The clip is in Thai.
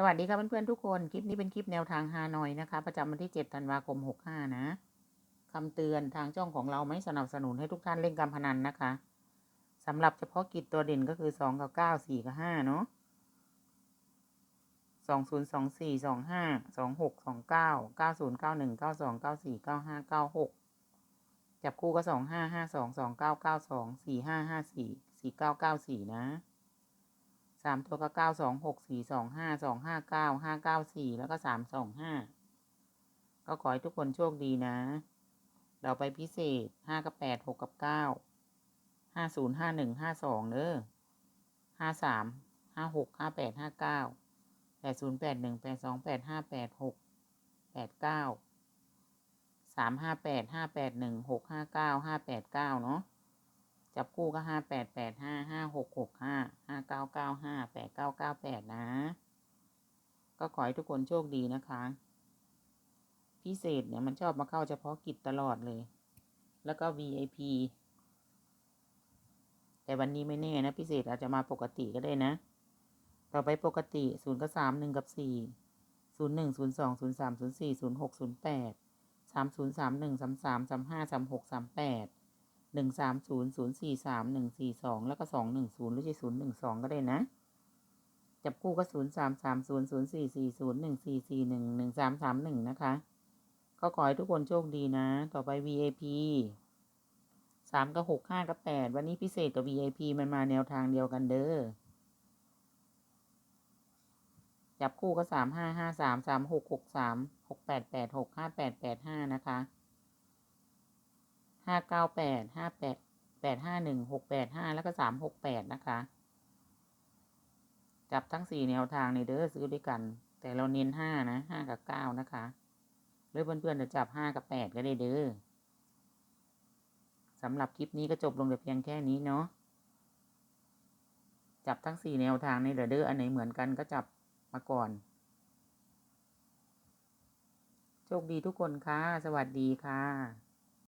สวัสดีครับเพื่อนๆทุกคน คลิปนี้เป็นคลิปแนวทางฮานอยนะคะ ประจำวันที่ 7 ธันวาคม 65 นะคำเตือนทางช่องของเราไม่สนับสนุนให้ทุกท่านเล่นการพนันนะคะสำหรับเฉพาะกิจตัวเด่นก็คือ 2 กับ 9 4 กับ 5 เนาะ2 0 2 4 2 5 2 6 2 9 9 0 9 1 9 2 9 4 9 5 9 6 จับคู่ก็ 2 5 5 2 2 9 9 2 4 5 5 4 4 9 9 4 นะ สามตัวก็เก้าสองหกสี่สองห้าสองห้าเก้าห้าเก้าสี่แล้วก็สามสองห้าก็ขอให้ทุกคนโชคดีนะ เราไปพิเศษห้ากับแปดหกกับเก้าห้าศูนย์ห้าหนึ่งห้าสองเนอห้าสามห้าหกห้าแปดห้าเก้าแปดศูนย์แปดหนึ่งแปดสองแปดห้าแปดหกแปดเก้าสามห้าแปดห้าแปดหนึ่งหกห้าเก้าห้าแปดเก้าเนาะ จับคู่ก็ห้าแปดแปดห้าห้าหกหกห้าห้าเก้าเก้าห้าแปดเก้าเก้าแปดนะ ก็ขอให้ทุกคนโชคดีนะคะ พิเศษเนี่ยมันชอบมาเข้าเฉพาะกิจตลอดเลย แล้วก็ VIP แต่วันนี้ไม่แน่นะ พิเศษอาจจะมาปกติก็ได้นะ ต่อไปปกติศูนย์กับสามหนึ่งกับสี่ศูนย์หนึ่งศูนย์สองศูนย์สามศูนย์สี่ศูนย์หกศูนย์แปดสามศูนย์สามหนึ่งสามสามสามห้าสามหกสามแปด หนึ่งสามศูนย์ศูนย์สี่สามหนึ่งสี่สองแล้วก็สองหนึ่งศูนย์หรือจะศูนย์หนึ่งสองก็ได้นะ จับคู่ก็ศูนย์สามสามศูนย์ศูนย์สี่สี่ศูนย์หนึ่งสี่สี่หนึ่งหนึ่งสามสามหนึ่งนะคะ ก็ขอให้ทุกคนโชคดีนะ ต่อไป VIP สามกับหกห้ากับแปดวันนี้พิเศษกับ VIP มันมาแนวทางเดียวกันเด้อจับคู่ก็สามห้าห้าสามสามหกหกสามหกแปดแปดหกห้าแปดแปดห้านะคะ ห้าเก้าแปดห้าแปดแปดห้าหนึ่งหกแปดห้าแล้วก็สามหกแปดนะคะ จับทั้งสี่แนวทางในเด้อซื้อด้วยกัน แต่เราเน้นห้านะห้ากับเก้านะคะหรือเพื่อนๆจะจับห้ากับแปดก็ได้เด้อสำหรับคลิปนี้ก็จบลงแต่เพียงแค่นี้เนาะจับทั้งสี่แนวทางในเด้ออันไหนเหมือนกันก็จับมาก่อน โชคดีทุกคนค่ะ สวัสดีค่ะ